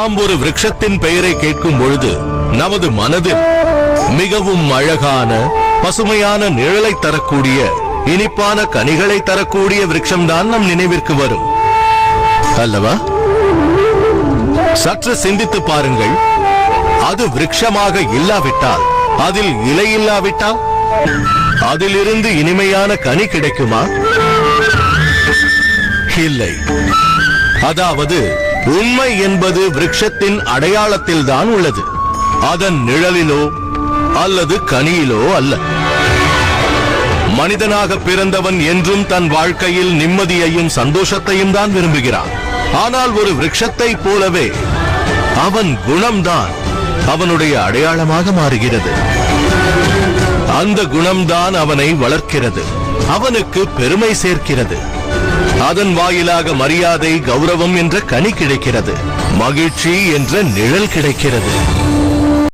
நாம் ஒரு விரக்ஷத்தின் பெயரை கேட்கும் பொழுது நமது மனதில் மிகவும் அழகான பசுமையான நிழலை தரக்கூடிய இனிப்பான கனிகளை தரக்கூடிய விருட்சம்தான் நம் நினைவிற்கு வரும். அல்லவா? சற்று சிந்தித்து பாருங்கள். அது விரக்ஷமாக இல்லாவிட்டால் அதில் இலை இல்லாவிட்டால் அதிலிருந்து இனிமையான கனி கிடைக்குமா? இல்லை. அதாவது உண்மை என்பது விரக்ஷத்தின் அடையாளத்தில் தான் உள்ளது. அதன் நிழலிலோ அல்லது கனியிலோ அல்ல. மனிதனாக பிறந்தவன் என்றும் தன் வாழ்க்கையில் நிம்மதியையும் சந்தோஷத்தையும் தான் விரும்புகிறான். ஆனால் ஒரு விரக்ஷத்தை போலவே அவன் குணம்தான் அவனுடைய அடையாளமாக மாறுகிறது. அந்த குணம்தான் அவனை வளர்க்கிறது. அவனுக்கு பெருமை சேர்க்கிறது. அதன் வாயிலாக மரியாதை கௌரவம் என்ற கனி கிடைக்கிறது. மகிழ்ச்சி என்ற நிழல் கிடைக்கிறது.